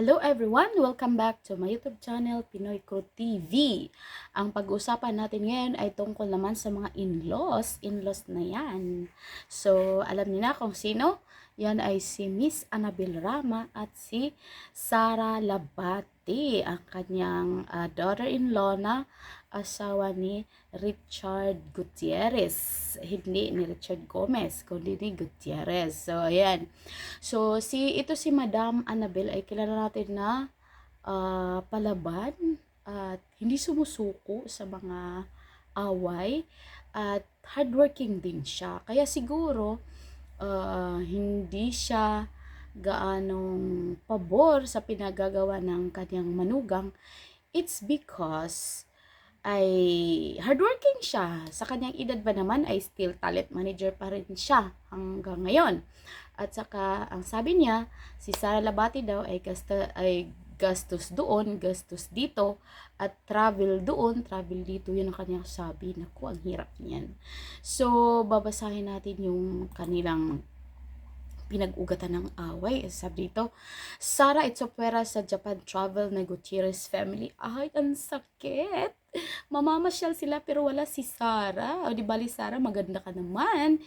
Hello everyone! Welcome back to my YouTube channel, Pinoy Crew TV. Ang pag-uusapan natin ngayon ay tungkol naman sa mga in-laws. In-laws na yan. So, alam niyo na kung sino? Yan ay si Miss Annabel Rama at si Sara Labate, ang kanyang ah, daughter-in-law na asawa ni Richard Gutierrez. Hindi ni Richard Gomez, kundi ni Gutierrez. So, ayan. So, si ito si Madam Annabel ay kilala natin na ah, palaban at hindi sumusuko sa mga away at hardworking din siya. Kaya siguro ah, hindi siya gaanong pabor sa pinagagawa ng kanyang manugang. It's because ay hardworking siya. Sa kanyang edad ba naman ay still talent manager pa rin siya hanggang ngayon. At saka ang sabi niya, si Sara Labati daw ay gasta, ay gastos doon, gastos dito, at travel doon, travel dito. Yun ang kanyang sabi. Naku, ang hirap niyan. So, babasahin natin yung kanilang pinag-ugatan ng away. Sabi dito, Sara Itsopera sa Japan travel na Gutierrez family. Ay, ang sakit. Mamamasyal sila pero wala si Sara. O di bali Sara, maganda ka naman.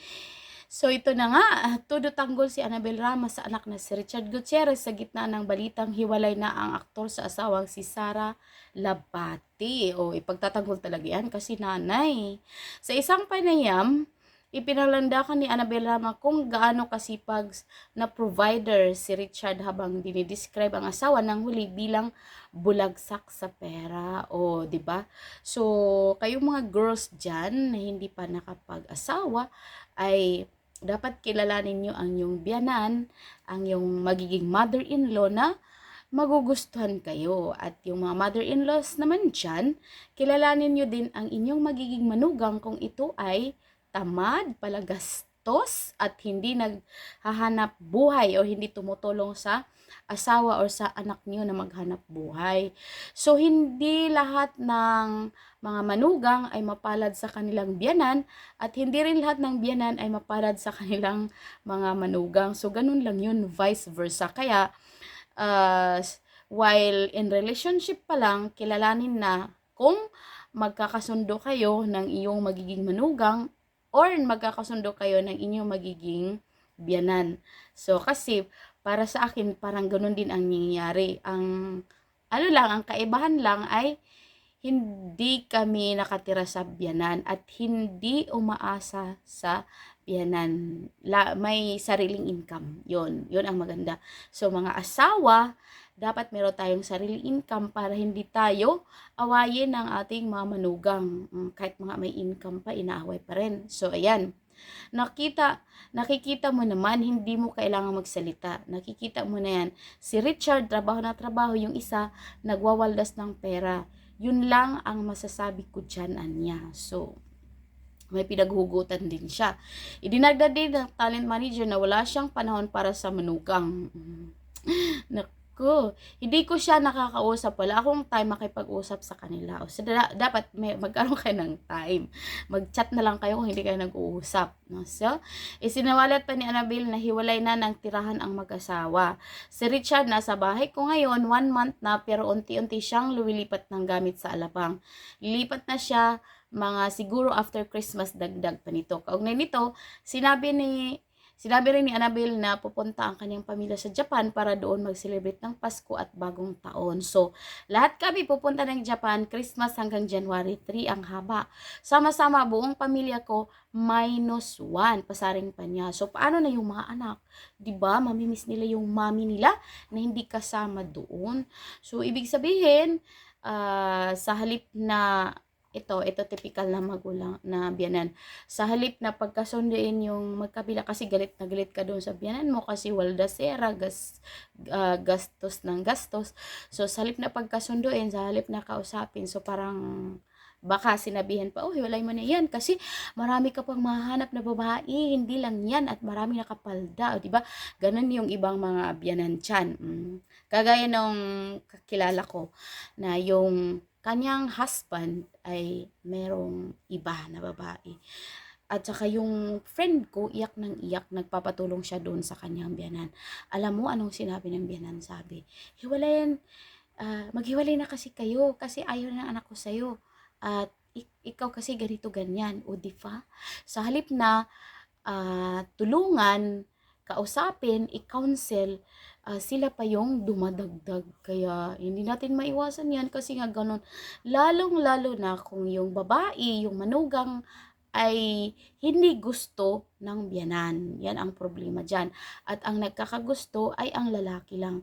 So ito na nga, todo tanggol si Annabel Ramos sa anak na si Richard Gutierrez sa gitna ng balitang hiwalay na ang aktor sa asawang si Sara Labate. O ipagtatanggol talaga yan kasi nanay. Sa isang panayam, ipinalandakan ni Annabel Rama kung gaano kasipag na provider si Richard habang dinidescribe ang asawa ng huli bilang bulagsak sa pera. O, di ba? So, kayong mga girls dyan na hindi pa nakapag-asawa ay dapat kilalanin nyo ang yung biyanan, ang yung magiging mother-in-law na magugustuhan kayo. At yung mga mother-in-laws naman dyan, kilalanin nyo din ang inyong magiging manugang kung ito ay tamad, palagastos, at hindi naghahanap buhay o hindi tumutulong sa asawa or sa anak niyo na maghanap buhay. So, hindi lahat ng mga manugang ay mapalad sa kanilang biyanan at hindi rin lahat ng biyanan ay mapalad sa kanilang mga manugang. So, ganun lang yun, vice versa. Kaya, uh, while in relationship pa lang, kilalanin na kung magkakasundo kayo ng iyong magiging manugang or magkakasundo kayo ng inyong magiging biyanan. So, kasi, para sa akin, parang ganun din ang nangyayari. Ang, ano lang, ang kaibahan lang ay, hindi kami nakatira sa biyanan at hindi umaasa sa biyanan. La, may sariling income. Yon, yon ang maganda. So, mga asawa, dapat meron tayong sariling income para hindi tayo awayin ng ating mga manugang. Mm, Kahit mga may income pa, inaaway pa rin. So, ayan. Nakita, nakikita mo naman, hindi mo kailangan magsalita. Nakikita mo na yan. Si Richard, trabaho na trabaho. Yung isa, nagwawaldas ng pera. Yun lang ang masasabi ko dyan, Anya. So, may pinaghugutan din siya. Idinagdag din ng talent manager na wala siyang panahon para sa manugang. Naku, hindi ko siya nakakausap. Wala akong time makipag-usap sa kanila. O, so, da- dapat may, magkaroon kayo ng time. Mag-chat na lang kayo kung hindi kayo nag-uusap. No? So, isinawalat pa ni Annabelle na hiwalay na ng tirahan ang mag-asawa. Si Richard nasa bahay ko ngayon, one month na, pero unti-unti siyang lumilipat ng gamit sa alabang. Lilipat na siya mga siguro after Christmas dagdag pa nito. Kaugnay nito, sinabi ni Sinabi rin ni Annabelle na pupunta ang kanyang pamilya sa Japan para doon mag-celebrate ng Pasko at bagong taon. So, lahat kami pupunta ng Japan, Christmas hanggang January 3 ang haba. Sama-sama buong pamilya ko minus 1 pasaring pa niya. So, paano na yung mga anak? 'Di ba? Mamimiss nila yung mami nila na hindi kasama doon. So, ibig sabihin, ah, sa halip na ito, ito typical na magulang na biyanan. Sa halip na pagkasunduin yung magkabila kasi galit na galit ka doon sa biyanan mo kasi waldasera, gas, ah, gastos ng gastos. So, sa halip na pagkasunduin, sa halip na kausapin, so parang baka sinabihan pa, oh, hiwalay mo na yan kasi marami ka pang mahanap na babae, hindi lang yan at marami nakapalda, o, di ba? Ganun yung ibang mga biyanan dyan. Mm. Kagaya nung kakilala ko na yung kanyang husband ay merong iba na babae. At saka yung friend ko, iyak ng iyak, nagpapatulong siya doon sa kanyang biyanan. Alam mo anong sinabi ng biyanan? Sabi, hiwalayan, ah, maghiwalay na kasi kayo kasi ayaw ng anak ko sa'yo. At ik- ikaw kasi ganito ganyan. O di ba? Sa halip na ah, tulungan, kausapin, i-counsel, ah, sila pa yung dumadagdag. Kaya hindi natin maiwasan yan kasi nga ganun. Lalong-lalo na kung yung babae, yung manugang ay hindi gusto ng biyanan. Yan ang problema dyan. At ang nagkakagusto ay ang lalaki lang.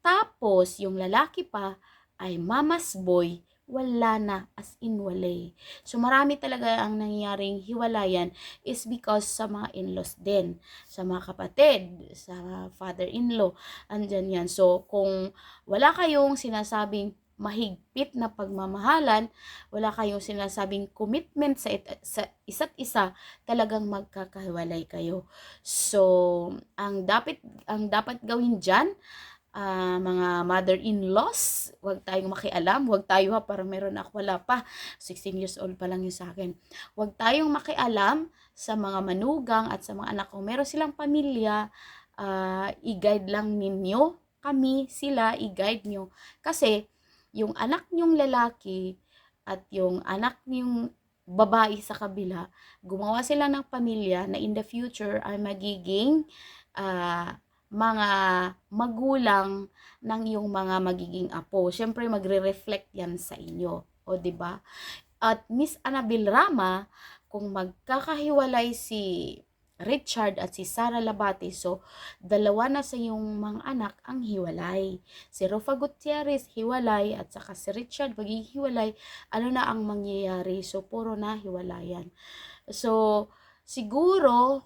Tapos, yung lalaki pa ay mama's boy, wala na, as in walay. So, marami talaga ang nangyaring hiwalayan is because sa mga in-laws din, sa mga kapatid, sa father-in-law, andyan yan. So, kung wala kayong sinasabing mahigpit na pagmamahalan, wala kayong sinasabing commitment sa, it- sa isa't isa, talagang magkakahiwalay kayo. So, ang dapat ang dapat gawin diyan, ah, mga mother-in-laws, huwag tayong makialam, huwag tayo ha, para meron ako, wala pa, 16 years old pa lang yun sa akin. Huwag tayong makialam sa mga manugang at sa mga anak ko. Meron silang pamilya, ah, i-guide lang ninyo, kami, sila, i-guide nyo. Kasi, yung anak nyong lalaki at yung anak nyong babae sa kabila, gumawa sila ng pamilya na in the future ay magiging ah, mga magulang ng iyong mga magiging apo. Siyempre, magre-reflect yan sa inyo. O, ba? At Miss Annabel Rama, kung magkakahiwalay si Richard at si Sara Labate, so dalawa na sa iyong mga anak ang hiwalay. Si Rofa Gutierrez, hiwalay, at saka si Richard, maghihiwalay, ano na ang mangyayari? So, puro na hiwalayan. So, siguro,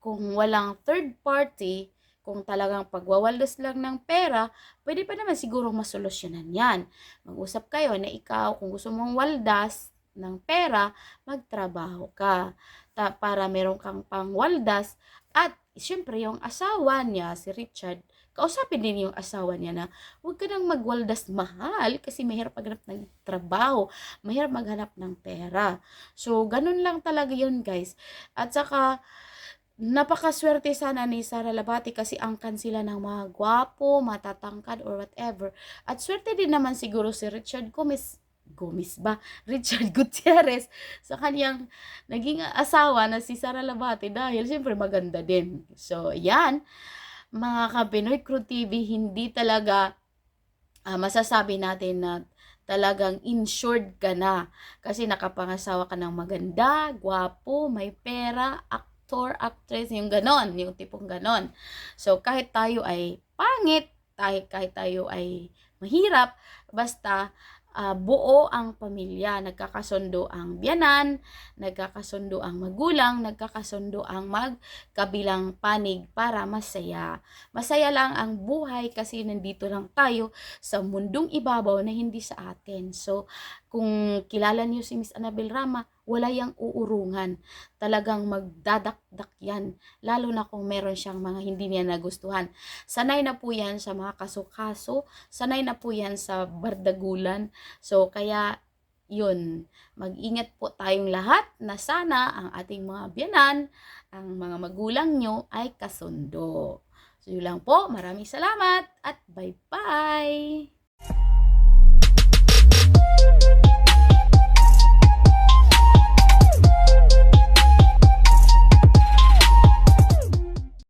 kung walang third party, kung talagang pagwawaldas lang ng pera, pwede pa naman siguro masolusyonan yan. Mag-usap kayo na ikaw, kung gusto mong waldas ng pera, magtrabaho ka. Ta- para meron kang pangwaldas at syempre yung asawa niya, si Richard, kausapin din yung asawa niya na huwag ka nang magwaldas mahal kasi mahirap maghanap ng trabaho, mahirap maghanap ng pera. So, ganun lang talaga yun guys. At saka, napakaswerte sana ni Sara Labati kasi angkan sila ng mga gwapo, matatangkad or whatever. At swerte din naman siguro si Richard Gomez, Gomez ba? Richard Gutierrez sa kanyang naging asawa na si Sara Labati dahil siyempre maganda din. So, yan. Mga ka-Pinoy Crew TV, hindi talaga ah, masasabi natin na talagang insured ka na kasi nakapangasawa ka ng maganda, gwapo, may pera, actor, actress, yung ganon, yung tipong ganon. So, kahit tayo ay pangit, tayo, kahit tayo ay mahirap, basta ah, buo ang pamilya, nagkakasundo ang biyanan, nagkakasundo ang magulang, nagkakasundo ang magkabilang panig para masaya. Masaya lang ang buhay kasi nandito lang tayo sa mundong ibabaw na hindi sa atin. So, kung kilala niyo si Miss Annabel Rama, wala yang uurungan. Talagang magdadakdak yan. Lalo na kung meron siyang mga hindi niya nagustuhan. Sanay na po yan sa mga kaso-kaso. Sanay na po yan sa bardagulan. So, kaya yun, mag-ingat po tayong lahat na sana ang ating mga biyanan, ang mga magulang nyo ay kasundo. So, yun lang po. Maraming salamat at bye-bye!